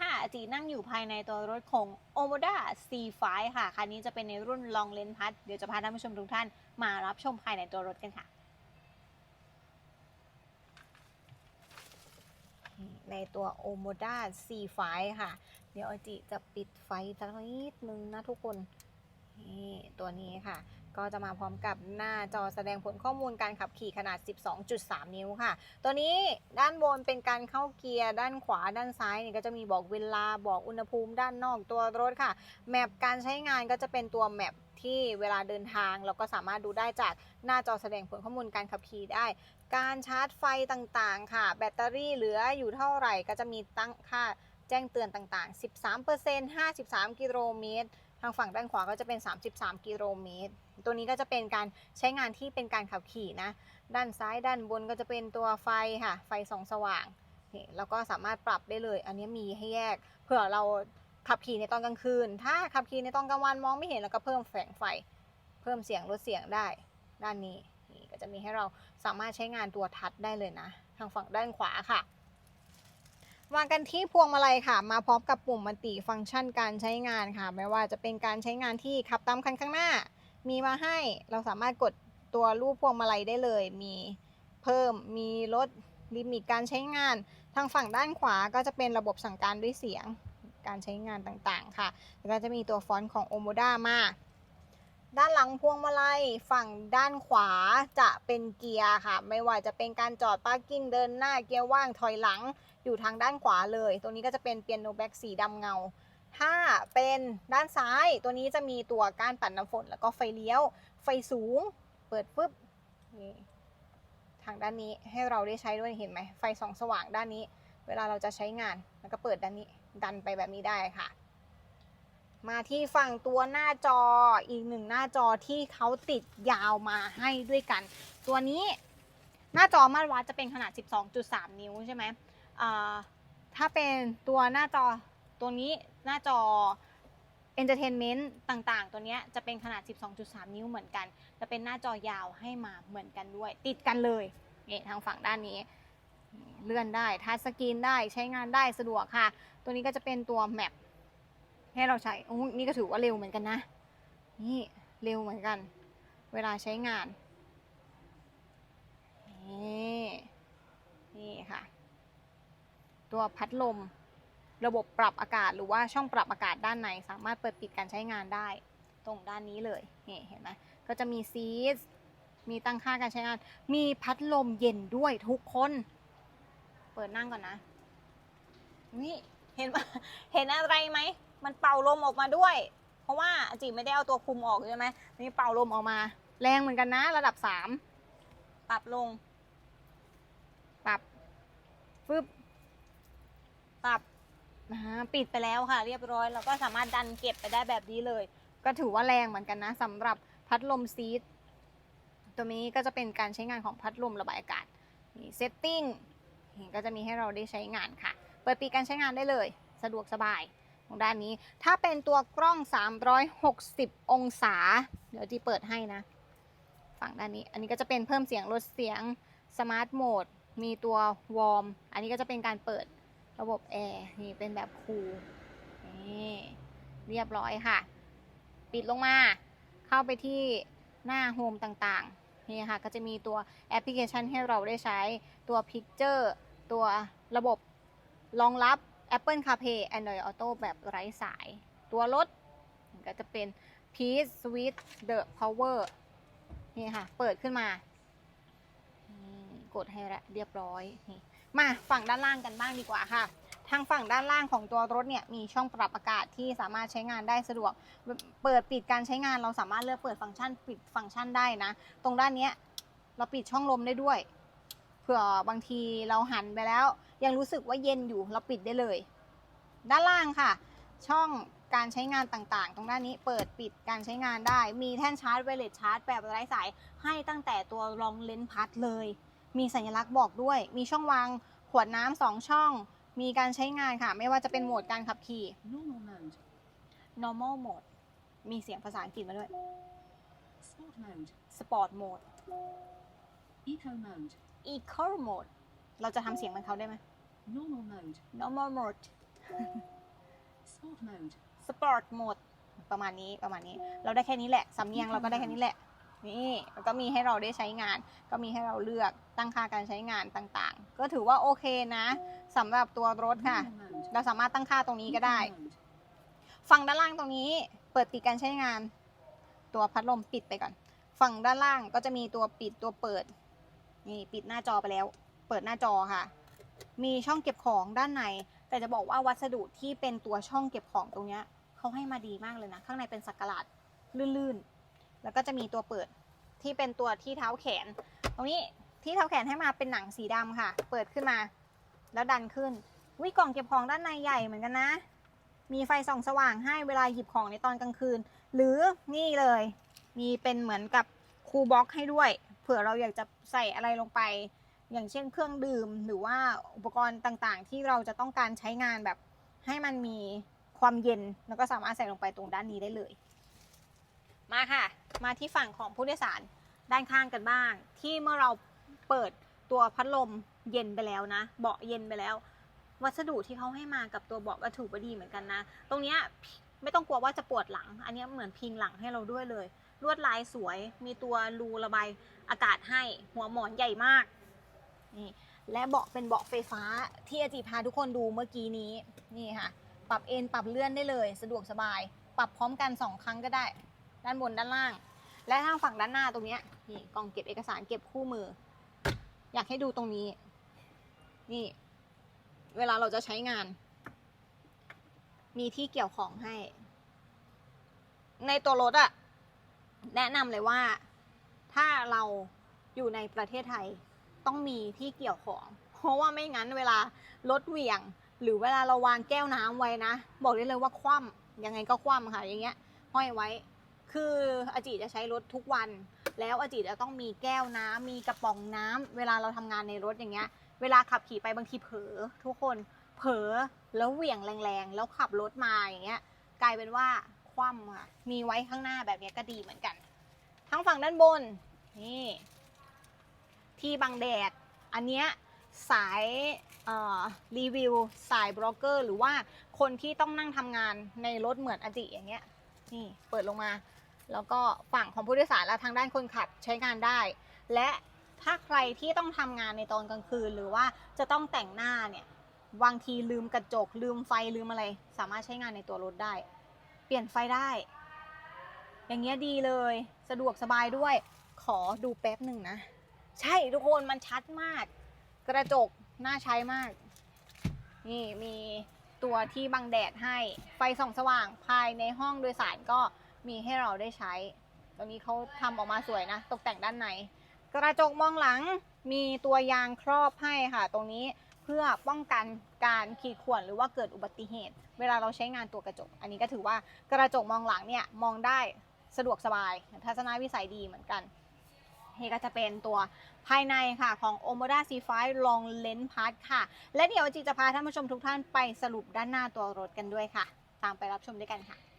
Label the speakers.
Speaker 1: ค่ะจีนั่งอยู่ภายในตัวรถของ Omoda C5 ค่ะ คันนี้จะเป็นในรุ่น Long Lens Plus เดี๋ยวจะพาท่านผู้ชมทุกท่านมารับชมภายในตัวรถกันค่ะ ในตัว Omoda C5 ค่ะ เดี๋ยวอจิจะปิดไฟสักนิดนึงนะทุกคน นี่ตัวนี้ค่ะ ก็จะมาพร้อมกับหน้าจอแสดงผลข้อมูลการขับขี่ขนาด 12.3 นิ้วค่ะ ตัวนี้ด้านบนเป็นการเข้าเกียร์ ด้านขวาด้านซ้ายเนี่ยก็จะมีบอกเวลาบอกอุณหภูมิด้านนอกตัวรถค่ะ แมปการใช้งานก็จะเป็นตัวแมปที่เวลาเดินทางเราก็สามารถดูได้จากหน้าจอแสดงผลข้อมูลการขับขี่ได้ การชาร์จไฟต่างๆ ค่ะ แบตเตอรี่เหลืออยู่เท่าไหร่ก็จะมีตั้งค่าแจ้งเตือนต่างๆ 13% 53 กิโลเมตรางฝั่งด้านขวาก็จะเป็น 33 กิโลเมตร ตัวนี้ก็จะเป็นการใช้งานที่เป็นการขับขี่นะ ด้านซ้ายด้านบนก็จะเป็นตัวไฟค่ะ ไฟส่องสว่างนี่แล้วก็สามารถปรับได้เลย อันนี้มีให้แยก เผื่อเราขับขี่ในตอนกลางคืน ถ้าขับขี่ในตอนกลางวันมองไม่เห็นแล้วก็เพิ่มแสงไฟ เพิ่มเสียงลดเสียงได้ ด้านนี้นี่ก็จะมีให้เราสามารถใช้งานตัวทัชได้เลยนะ ทางฝั่งด้านขวาค่ะ มากันที่พวงมาลัยค่ะ มาพร้อมกับปุ่มมัลติฟังก์ชันการใช้งานค่ะ ไม่ว่าจะเป็นการใช้งานที่ขับตามคันข้างหน้า มีมาให้เราสามารถกดตัวรูปพวงมาลัยได้เลย มีเพิ่มมีลดลิมิตการใช้งาน ทางฝั่งด้านขวาก็จะเป็นระบบสั่งการด้วยเสียงการใช้งานต่างๆ ค่ะ แล้วก็จะมีตัวฟอนต์ของ Omoda มา ด้านหลังพวงมาลัยฝั่งด้านขวาจะเป็นเกียร์ค่ะ ไม่ว่าจะเป็นการจอดพาร์กิ้งเดินหน้าเกียร์ว่างถอยหลัง อยู่ทางด้านขวาเลยตรงนี้ก็จะเป็นเปียโนแบ็กสีดำเงา ถ้าเป็นด้านซ้ายตัวนี้จะมีตัวก้านปัดน้ำฝน แล้วก็ไฟเลี้ยว ไฟสูง เปิดปุ๊บนี่ทางด้านนี้ให้เราได้ใช้ด้วยเห็นไหมไฟส่องสว่างด้านนี้ เวลาเราจะใช้งานแล้วก็เปิดด้านนี้ดันไปแบบนี้ได้ค่ะ มาที่ฝั่งตัวหน้าจออีกหนึ่งหน้าจอที่เขาติดยาวมาให้ด้วยกัน ตัวนี้หน้าจอมาตรวัดจะเป็นขนาด 12.3 นิ้วใช่ไหม ถ้าเป็นตัวหน้าจอตัวนี้หน้าจอ Entertainment ต่างๆ ตัวนี้จะเป็นขนาด 12.3 นิ้วเหมือนกัน จะเป็นหน้าจอยาวให้มาเหมือนกันด้วย ติดกันเลยนี่ทางฝั่งด้านนี้ เลื่อนได้ทัชสกรีนได้ใช้งานได้สะดวกค่ะ ตัวนี้ก็จะเป็นตัวแมปให้เราใช้โอ้นี่ก็ถือว่าเร็วเหมือนกันนะ นี่เร็วเหมือนกัน เวลาใช้งานนี่ค่ะ ตัวพัดลม ระบบปรับอากาศหรือว่าช่องปรับอากาศด้านในสามารถเปิดปิดการใช้งานได้ ตรงด้านนี้เลยนี่เห็นไหมก็จะมีซีสมีตั้งค่าการใช้งาน มีพัดลมเย็นด้วยทุกคน เปิดนั่งก่อนนะ นี่เห็นเห็นอะไรไหม มันเป่าลมออกมาด้วย เพราะว่าจิไม่ได้เอาตัวคุมออกใช่ไหมนี่เป่าลมออกมา แรงเหมือนกันนะ ระดับสามปรับลง ปรับฟึบ ปิดไปแล้วค่ะ เรียบร้อยแล้วก็สามารถดันเก็บไปได้แบบนี้เลย ก็ถือว่าแรงเหมือนกันนะสำหรับพัดลมซีทตัวนี้ก็จะเป็นการใช้งานของพัดลมระบายอากาศนี่เซตติ้งก็จะมีให้เราได้ใช้งานค่ะ เปิดปีการใช้งานได้เลย สะดวกสบายตรงด้านนี้ ถ้าเป็นตัวกล้อง 360 องศา เดี๋ยวจีเปิดให้นะ ฝั่งด้านนี้ อันนี้ก็จะเป็นเพิ่มเสียงลดเสียงสมาร์ทโหมดมีตัววอร์ม อันนี้ก็จะเป็นการเปิด ระบบแอร์นี่เป็นแบบคูลนี่เรียบร้อยค่ะ ปิดลงมา เข้าไปที่หน้าโฮมต่างๆ นี่ค่ะ ก็จะมีตัวแอปพลิเคชันให้เราได้ใช้ตัว Picture ตัวระบบรองรับ Apple CarPlay Android Auto แบบไร้สาย ตัวรถก็จะเป็น Peace Switch The Power นี่ค่ะ เปิดขึ้นมา กดให้ละเรียบร้อยนี่ มาฝั่งด้านล่างกันบ้างดีกว่าค่ะ ทางฝั่งด้านล่างของตัวรถเนี่ยมีช่องปรับอากาศที่สามารถใช้งานได้สะดวก เปิดปิดการใช้งานเราสามารถเลือกเปิดฟังก์ชันปิดฟังก์ชันได้นะ ตรงด้านนี้เราปิดช่องลมได้ด้วย เผื่อบางทีเราหันไปแล้ว ยังรู้สึกว่าเย็นอยู่เราปิดได้เลย ด้านล่างค่ะ ช่องการใช้งานต่างๆ ตรงด้านนี้เปิดปิดการใช้งานได้ มีแท่นชาร์จไวเลสชาร์จแบบไร้สายให้ตั้งแต่ตัวรองเลนส์พัดเลย มีสัญลักษณ์บอกด้วย มีช่องวางขวดน้ำสองช่อง มีการใช้งานค่ะ ไม่ว่าจะเป็นโหมดการขับขี่
Speaker 2: Normal mode,
Speaker 1: normal mode มีเสียงภาษาอังกฤษมาด้วย
Speaker 2: Sport mode,
Speaker 1: sport mode
Speaker 2: Eco mode,
Speaker 1: eco mode เราจะทำเสียงเหมือนเขาได้ไหม
Speaker 2: Normal mode,
Speaker 1: normal mode
Speaker 2: Sport mode.
Speaker 1: สปอร์ตโหมดประมาณนี้ประมาณนี้ เราได้แค่นี้แหละสำเนียงเราก็ได้แค่นี้แหละ นี่ก็มีให้เราได้ใช้งาน ก็มีให้เราเลือกตั้งค่าการใช้งานต่างๆ ก็ถือว่าโอเคนะสำหรับตัวรถค่ะ เราสามารถตั้งค่าตรงนี้ก็ได้ ฝั่งด้านล่างตรงนี้เปิดปิดการใช้งาน ตัวพัดลมปิดไปก่อน ฝั่งด้านล่างก็จะมีตัวปิดตัวเปิด นี่ปิดหน้าจอไปแล้ว เปิดหน้าจอค่ะ มีช่องเก็บของด้านใน แต่จะบอกว่าวัสดุที่เป็นตัวช่องเก็บของตรงเนี้ยเขาให้มาดีมากเลยนะ ข้างในเป็นสักหลาดลื่นๆ แล้วก็จะมีตัวเปิดที่เป็นตัวที่เท้าแขน ตรงนี้ที่เท้าแขนให้มาเป็นหนังสีดำค่ะ เปิดขึ้นมา แล้วดันขึ้นวิกล่องเก็บของด้านในใหญ่เหมือนกันนะ มีไฟส่องสว่างให้เวลาหยิบของในตอนกลางคืน หรือนี่เลย มีเป็นเหมือนกับคูลบ็อกให้ด้วย เผื่อเราอยากจะใส่อะไรลงไป อย่างเช่นเครื่องดื่ม หรือว่าอุปกรณ์ต่างๆ ที่เราจะต้องการใช้งานแบบให้มันมีความเย็น แล้วก็สามารถใส่ลงไปตรงด้านนี้ได้เลย มาค่ะ มาที่ฝั่งของผู้โดยสารด้านข้างกันบ้าง ที่เมื่อเราเปิดตัวพัดลมเย็นไปแล้วนะ เบาะเย็นไปแล้ว วัสดุที่เขาให้มากับตัวเบาะก็ถือว่าดีเหมือนกันนะ ตรงนี้ไม่ต้องกลัวว่าจะปวดหลัง อันนี้เหมือนพิงหลังให้เราด้วยเลย ลวดลายสวย มีตัวรูระบายอากาศให้ หัวหมอนใหญ่มาก นี่ และเบาะเป็นเบาะไฟฟ้าที่อาจีพาทุกคนดูเมื่อกี้นี้ นี่ค่ะ ปรับเอนปรับเลื่อนได้เลย สะดวกสบาย ปรับพร้อมกันสองครั้งก็ได้ ด้านบนด้านล่าง และทางฝั่งด้านหน้าตรงเนี้ยนี่กล่องเก็บเอกสารเก็บคู่มือ อยากให้ดูตรงนี้ นี่ เวลาเราจะใช้งาน มีที่เกี่ยวของให้ ในตัวรถอะแนะนำเลยว่าถ้าเราอยู่ในประเทศไทยต้องมีที่เกี่ยวของ เพราะว่าไม่งั้นเวลารถเหวี่ยง หรือเวลาเราวางแก้วน้ำไว้นะ บอกได้เลยว่าคว่ำยังไงก็คว่ำค่ะอย่างเงี้ยห้อยไว้ คืออาจิจะใช้รถทุกวัน แล้วอาจิจะต้องมีแก้วน้ำมีกระป๋องน้ำเวลาเราทำงานในรถอย่างเงี้ย เวลาขับขี่ไปบางทีเผลอทุกคนเผลอแล้วเหวี่ยงแรงๆ แล้วขับรถมาอย่างเงี้ย กลายเป็นว่าคว่ำค่ะมีไว้ข้างหน้าแบบเนี้ยก็ดีเหมือนกัน ทั้งฝั่งด้านบนนี่ที่บังแดด อันเนี้ยสายรีวิว สายบล็อกเกอร์ หรือว่าคนที่ต้องนั่งทำงานในรถเหมือนอจิอย่างเงี้ย นี่เปิดลงมา แล้วก็ฝั่งของผู้โดยสารและทางด้านคนขับใช้งานได้ และถ้าใครที่ต้องทำงานในตอนกลางคืน หรือว่าจะต้องแต่งหน้าเนี่ยบางทีลืมกระจก ลืมไฟลืมอะไร สามารถใช้งานในตัวรถได้ เปลี่ยนไฟได้ อย่างเงี้ยดีเลย สะดวกสบายด้วย ขอดูแป๊บหนึ่งนะ ใช่ทุกคนมันชัดมาก กระจกน่าใช้มาก นี่มี ตัวที่บังแดดให้ไฟส่องสว่างภายในห้องโดยสารก็มีให้เราได้ใช้ ตรงนี้เขาทำออกมาสวยนะ ตกแต่งด้านใน กระจกมองหลังมีตัวยางครอบให้ค่ะ ตรงนี้เพื่อป้องกันการขีดข่วนหรือว่าเกิดอุบัติเหตุ เวลาเราใช้งานตัวกระจก อันนี้ก็ถือว่ากระจกมองหลังเนี่ยมองได้สะดวกสบายทัศนวิสัยดีเหมือนกัน นี่ก็จะเป็นตัวภายในค่ะของ Omoda C5 Long Lens Part ค่ะ และเดี๋ยวจีจะพาท่านผู้ชมทุกท่านไปสรุปด้านหน้าตัวรถกันด้วยค่ะ ตามไปรับชมด้วยกันค่ะ